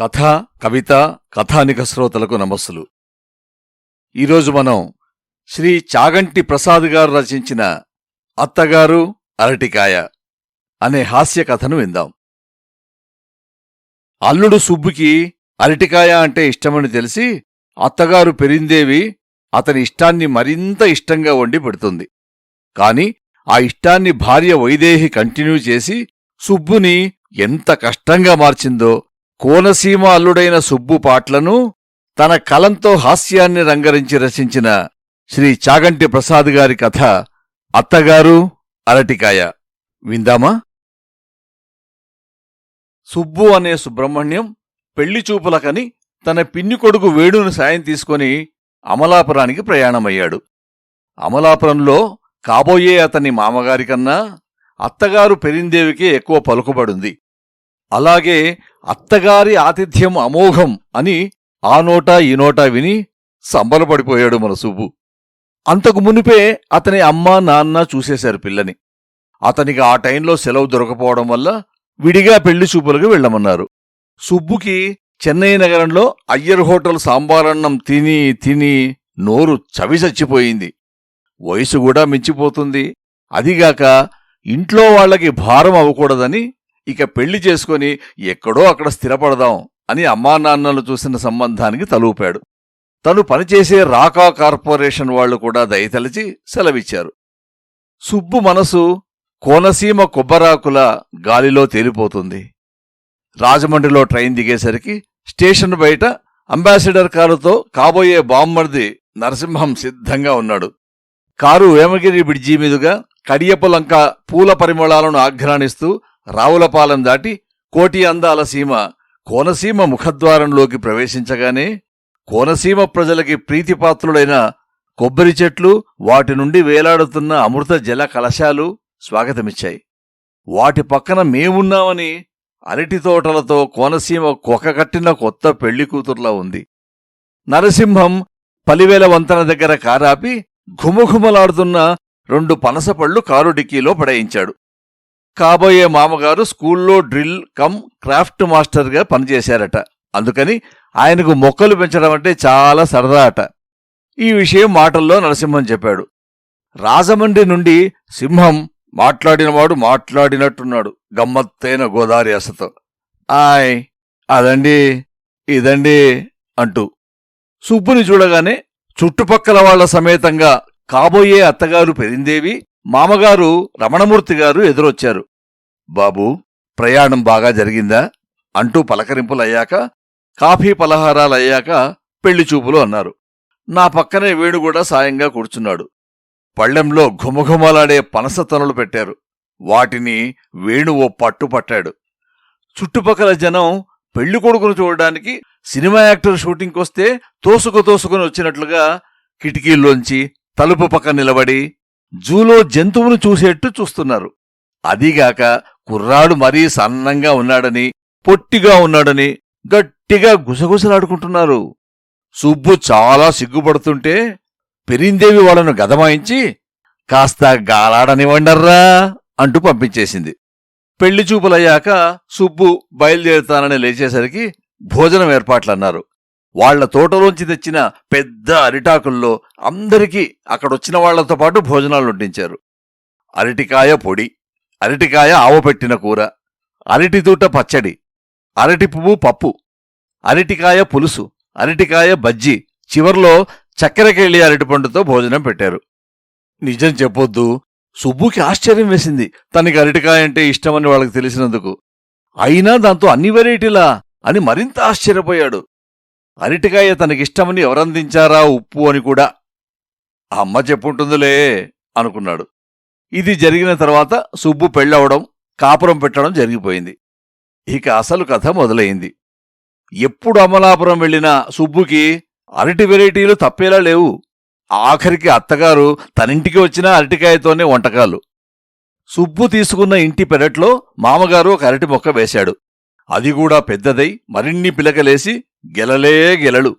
కథ కవిత కథానిక శ్రోతలకు నమస్సులు. ఈరోజు మనం శ్రీ చాగంటి ప్రసాద్ గారు రచించిన అత్తగారు అరటికాయ అనే హాస్య కథను విందాం. అల్లుడు సుబ్బుకి అరటికాయ అంటే ఇష్టమని తెలిసి అత్తగారు పెరిందేవి అతని ఇష్టాన్ని మరింత ఇష్టంగా వండి పెడుతుంది. కాని ఆ ఇష్టాన్ని భార్య వైదేహి కంటిన్యూ చేసి సుబ్బుని ఎంత కష్టంగా మార్చిందో కోనసీమ అల్లుడైన సుబ్బు పాట్లను తన కలంతో హాస్యాన్ని రంగరించి రచించిన శ్రీ చాగంటి ప్రసాద్ గారి కథ అత్తగారు అరటికాయ. విందామా? సుబ్బు అనే సుబ్రహ్మణ్యం పెళ్ళి చూపులకని తన పిన్ని కొడుకు వేణుని సాయం తీసుకొని అమలాపురానికి ప్రయాణమయ్యాడు. అమలాపురంలో కాబోయే అతని మామగారికన్నా అత్తగారు పెరిందేవికే ఎక్కువ పలుకుబడుంది. అలాగే అత్తగారి ఆతిథ్యం అమోఘం అని ఆ నోటా ఈ నోటా విని సంబరపడిపోయాడు మన సుబ్బు అంతకు మునిపే అతని అమ్మ నాన్న చూసేశారు పిల్లని. అతనికి ఆ టైంలో సెలవు దొరకపోవడం వల్ల విడిగా పెళ్ళి చూపులకు వెళ్ళమన్నారు. సుబ్బుకి చెన్నై నగరంలో అయ్యర్ హోటల్ సాంబారన్నం తిని తిని నోరు చవి చచ్చిపోయింది. వయసు కూడా మించిపోతుంది. అదిగాక ఇంట్లో వాళ్ళకి భారం అవ్వకూడదని ఇక పెళ్ళి చేసుకొని ఎక్కడో అక్కడ స్థిరపడదాం అని అమ్మా నాన్నలు చూసిన సంబంధానికి తలూపాడు. తను పనిచేసే రాకా కార్పొరేషన్ వాళ్ళు కూడా దయతలిచి సెలవిచ్చారు. సుబ్బు మనసు కోనసీమ కొబ్బరాకుల గాలిలో తేలిపోతుంది. రాజమండ్రిలో ట్రైన్ దిగేసరికి స్టేషన్ బయట అంబాసిడర్ కారుతో కాబోయే బామ్మర్ది నరసింహం సిద్ధంగా ఉన్నాడు. కారు వేమగిరి బ్రిడ్జి మీదుగా కడియపులంక పూల పరిమళాలను ఆఘ్రానిస్తూ రావులపాలెం దాటి కోటి అందాల సీమ కోనసీమ ముఖద్వారంలోకి ప్రవేశించగానే కోనసీమ ప్రజలకి ప్రీతిపాత్రులైన కొబ్బరి చెట్లు వాటి నుండి వేలాడుతున్న అమృత జల కలశాలు స్వాగతమిచ్చాయి. వాటి పక్కన మేమున్నామని అరటి తోటలతో కోనసీమ కొకకట్టిన కొత్త పెళ్ళి కూతుర్లా ఉంది. నరసింహం పలివేల వంతెన దగ్గర కారాపి ఘుమఘుమలాడుతున్న రెండు పనసపళ్ళు కారు డిక్కీలో పడేయించాడు. కాబోయే మామగారు స్కూల్లో డ్రిల్ కమ్ క్రాఫ్ట్ మాస్టర్గా పనిచేశారట. అందుకని ఆయనకు మొక్కలు పెంచడం అంటే చాలా సరదా అట. ఈ విషయం మాటల్లో నరసింహం చెప్పాడు. రాజమండ్రి నుండి సింహం మాట్లాడినవాడు మాట్లాడినట్టున్నాడు. గమ్మత్తైన గోదావరి అసతో. ఆయ్ అదండి ఇదండి అంటూ. సుబ్బుని చూడగానే చుట్టుపక్కల వాళ్ళ సమేతంగా కాబోయే అత్తగారు పెరిందేవి మామగారు రమణమూర్తి గారు ఎదురొచ్చారు. బాబూ ప్రయాణం బాగా జరిగిందా? అంటూ పలకరింపులయ్యాక కాఫీ పలహారాలయ్యాక పెళ్ళి చూపులు అన్నారు. నా పక్కనే వేణు కూడా సాయంగా కూర్చున్నాడు. పళ్ళెంలో ఘుమఘుమలాడే పనసతనులు పెట్టారు. వాటిని వేణు ఓ పట్టు పట్టాడు. చుట్టుపక్కల జనం పెళ్ళి కొడుకును చూడడానికి సినిమా యాక్టర్ షూటింగ్కొస్తే తోసుకు తోసుకుని వచ్చినట్లుగా కిటికీల్లోంచి తలుపు పక్క నిలబడి జూలో జంతువును చూసేట్టు చూస్తున్నారు. అదీగాక కుర్రాడు మరీ సన్నంగా ఉన్నాడని పొట్టిగా ఉన్నాడని గట్టిగా గుసగుసలాడుకుంటున్నారు. సుబ్బు చాలా సిగ్గుపడుతుంటే పెరిందేవి వాళ్ళను గదమాయించి కాస్త గాలాడనివ్వండర్రా అంటూ పంపించేసింది. పెళ్ళి చూపులయ్యాక సుబ్బు బయలుదేరుతానని లేచేసరికి భోజనం ఏర్పాట్లన్నారు. వాళ్ళ తోటలోంచి తెచ్చిన పెద్ద అరిటాకుల్లో అందరికీ అక్కడొచ్చిన వాళ్ళతో పాటు భోజనాలు వడ్డించారు. అరటికాయ పొడి అరటికాయ ఆవపెట్టిన కూర అరటితూట పచ్చడి అరటి పువ్వు పప్పు అరటికాయ పులుసు అరటికాయ బజ్జి చివర్లో చక్కెరకెళ్ళి అరటిపండుతో భోజనం పెట్టారు. నిజం చెప్పొద్దు సుబ్బుకి ఆశ్చర్యం వేసింది. తనకి అరటికాయ అంటే ఇష్టమని వాళ్ళకి తెలిసినందుకు. అయినా దాంతో అన్ని వెరైటీలా అని మరింత ఆశ్చర్యపోయాడు. అరటికాయ తనకిష్టమని ఎవరందించారా ఉప్పు అని కూడా? అమ్మ చెప్పుంటుందిలే అనుకున్నాడు. ఇది జరిగిన తర్వాత సుబ్బు పెళ్ళవడం కాపురం పెట్టడం జరిగిపోయింది. ఇక అసలు కథ మొదలైంది. ఎప్పుడు అమలాపురం వెళ్ళినా సుబ్బుకి అరటి వెరైటీలు తప్పేలా లేవు. ఆఖరికి అత్తగారు తనింటికి వచ్చిన అరటికాయతోనే వంటకాలు. సుబ్బు తీసుకున్న ఇంటి పెరట్లో మామగారు ఒక అరటి మొక్క వేశాడు. అది కూడా పెద్దదై మరిన్ని పిలకలేసి గెలలే గెలలు.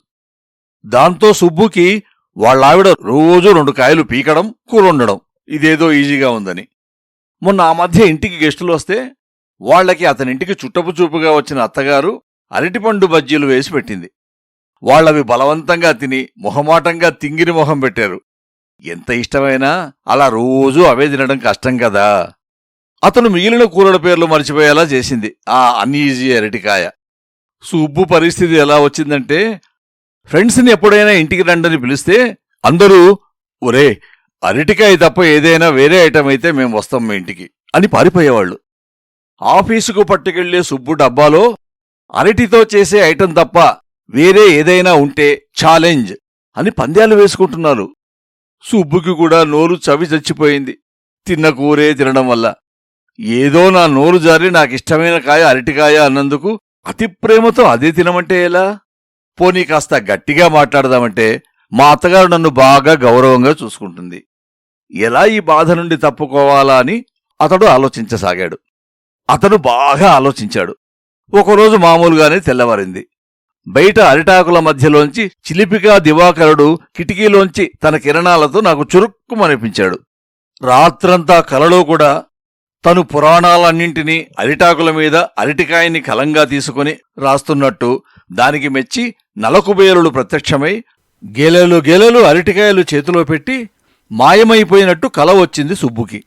దాంతో సుబ్బుకి వాళ్ళావిడ రోజూ రెండు కాయలు పీకడం కూరొండడం. ఇదేదో ఈజీగా ఉందని. మొన్న ఆ మధ్య ఇంటికి గెస్టులు వస్తే వాళ్ళకి అతనింటికి చుట్టపు చూపుగా వచ్చిన అత్తగారు అరటిపండు బజ్జీలు వేసి పెట్టింది. వాళ్ళవి బలవంతంగా తిని మొహమాటంగా తింగిరి మొహం పెట్టారు. ఎంత ఇష్టమైనా అలా రోజూ అవే తినడం కష్టం కదా. అతను మిగిలిన కూరల పేర్లు మర్చిపోయేలా చేసింది ఆ అన్ఈజీ అరటికాయ. సుబ్బు పరిస్థితి ఎలా వచ్చిందంటే ఫ్రెండ్స్ని ఎప్పుడైనా ఇంటికి రండని పిలిస్తే అందరూ ఒరే అరటికాయ తప్ప ఏదైనా వేరే ఐటెం అయితే మేం వస్తాం మీ ఇంటికి అని పారిపోయేవాళ్ళు. ఆఫీసుకు పట్టుకెళ్ళే సుబ్బు డబ్బాలో అరటితో చేసే ఐటెం తప్ప వేరే ఏదైనా ఉంటే ఛాలెంజ్ అని పంద్యాలు వేసుకుంటున్నారు. సుబ్బుకి కూడా నోరు చవి చచ్చిపోయింది తిన్న కూరే తినడం వల్ల. ఏదో నా నోరు జారి నాకిష్టమైన కాయ అరటికాయ అన్నందుకు అతి ప్రేమతో అదే తినమంటే ఎలా? పోనీ కాస్త గట్టిగా మాట్లాడదామంటే మా అత్తగారు నన్ను బాగా గౌరవంగా చూసుకుంటుంది. ఎలా ఈ బాధ నుండి తప్పుకోవాలా అని అతడు ఆలోచించసాగాడు. అతను బాగా ఆలోచించాడు. ఒకరోజు మామూలుగానే తెల్లవారింది. బయట అరిటాకుల మధ్యలోంచి చిలిపిగా దివాకరుడు కిటికీలోంచి తన కిరణాలతో నాకు చురుక్కుమనిపించాడు. రాత్రంతా కలలో కూడా తను పురాణాలన్నింటినీ అరిటాకుల మీద అరటికాయని కలంగా తీసుకుని రాస్తున్నట్టు దానికి మెచ్చి నలకుబేలుడు ప్రత్యక్షమై గేలెలు గేలెలు అరటికాయలు చేతిలో పెట్టి మాయమైపోయినట్టు కల వచ్చింది సుబ్బుకి.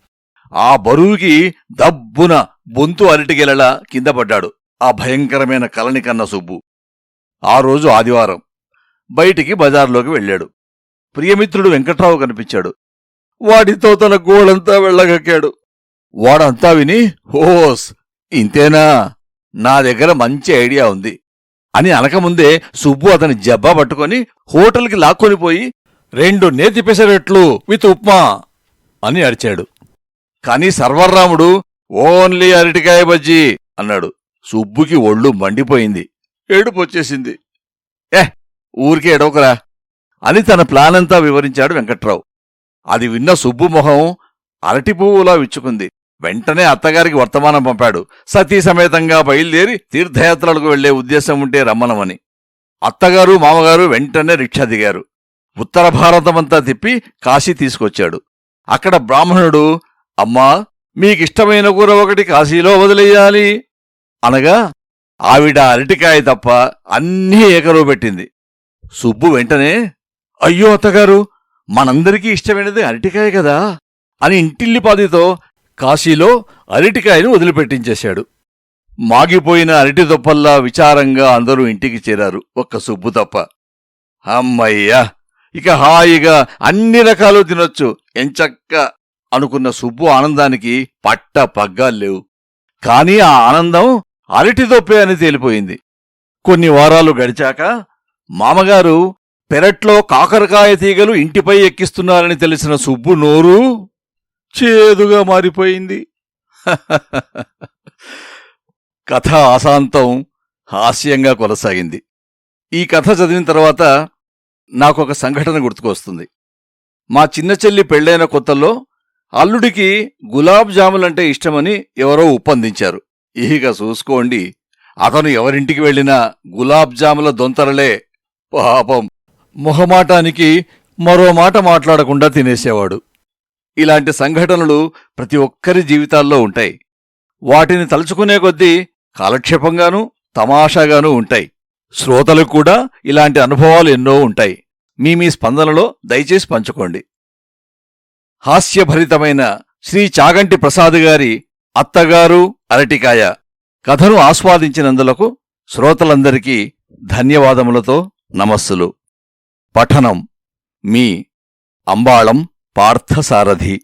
ఆ బరువుకి దబ్బున బొంతు అరటిగెలలా కింద పడ్డాడు ఆ భయంకరమైన కలని కన్న సుబ్బు. ఆ రోజు ఆదివారం బయటికి బజార్లోకి వెళ్ళాడు. ప్రియమిత్రుడు వెంకట్రావు కనిపించాడు. వాడితో తన గోళంతా వెళ్ళగక్కాడు. వాడంతా విని హోస్ ఇంతేనా? నా దగ్గర మంచి ఐడియా ఉంది అని అనకముందే సుబ్బు అతని జబ్బా పట్టుకొని హోటల్కి లాక్కొనిపోయి రెండు నేతి పెసరెట్లు విత్ ఉప్మా అని అరిచాడు. కాని సర్వర్రాముడు ఓన్లీ అరటికాయ బజ్జీ అన్నాడు. సుబ్బుకి ఒళ్ళు మండిపోయింది. ఏడుపొచ్చేసింది ఏ ఊరికే ఎడవకరా అని తన ప్లానంతా వివరించాడు వెంకట్రావు. అది విన్న సుబ్బు మొహం అరటి పువ్వులా విచ్చుకుంది. వెంటనే అత్తగారికి వర్తమానం పంపాడు. సతీ సమేతంగా బయలుదేరి తీర్థయాత్రలకు వెళ్ళే ఉద్దేశం ఉంటే రమ్మనమని. అత్తగారు మామగారు వెంటనే రిక్షా దిగారు. ఉత్తర భారతమంతా తిప్పి కాశీ తీసుకొచ్చాడు. అక్కడ బ్రాహ్మణుడు అమ్మా మీకిష్టమైన కూర ఒకటి కాశీలో వదిలేయాలి. అనగా ఆవిడ అరటికాయ తప్ప అన్నీ ఏకరువు పెట్టింది. సుబ్బు వెంటనే అయ్యో అత్తగారు మనందరికీ ఇష్టమైనది అరటికాయ కదా అని ఇంటిల్లిపాదితో కాశీలో అరటికాయను వదిలిపెట్టించేశాడు. మాగిపోయిన అరటి దొప్పల్లా విచారంగా అందరూ ఇంటికి చేరారు. ఒక్క సుబ్బు తప్ప. అమ్మయ్యా! ఇక హాయిగా అన్ని రకాలు తినొచ్చు. ఎంచక్క అనుకున్న సుబ్బు ఆనందానికి పట్ట పగ్గాల్లేవు కాని ఆ ఆనందం అరటి దొప్పే అని తేలిపోయింది. కొన్ని వారాలు గడిచాక మామగారు పెరట్లో కాకరకాయ తీగలు ఇంటిపై ఎక్కిస్తున్నారని తెలిసిన సుబ్బు నోరు చేదుగా మారిపోయింది. కథ ఆశాంతం హాస్యంగా కొనసాగింది. ఈ కథ చదివిన తర్వాత నాకొక సంఘటన గుర్తుకొస్తుంది. మా చిన్న చెల్లి పెళ్ళైన కొత్తల్లో అల్లుడికి గులాబ్ జాములంటే ఇష్టమని ఎవరో ఒప్పందించారు. ఇక చూసుకోండి అతను ఎవరింటికి వెళ్ళినా గులాబ్ జాముల దొంతరలే పాపం. మొహమాటానికి మరో మాట మాట్లాడకుండా తినేసేవాడు. ఇలాంటి సంఘటనలు ప్రతి ఒక్కరి జీవితాల్లో ఉంటాయి. వాటిని తలుచుకునే కొద్దీ కాలక్షేపంగానూ తమాషాగానూ ఉంటాయి. శ్రోతలకు కూడా ఇలాంటి అనుభవాలు ఎన్నో ఉంటాయి. మీ మీ స్పందనలో దయచేసి పంచుకోండి. హాస్యభరితమైన శ్రీ చాగంటి ప్రసాద్ గారి అత్తగారు అరటికాయ కథను ఆస్వాదించినందులకు శ్రోతలందరికీ ధన్యవాదములతో నమస్సులు. పఠనం మీ అంబాళం పార్థసారథి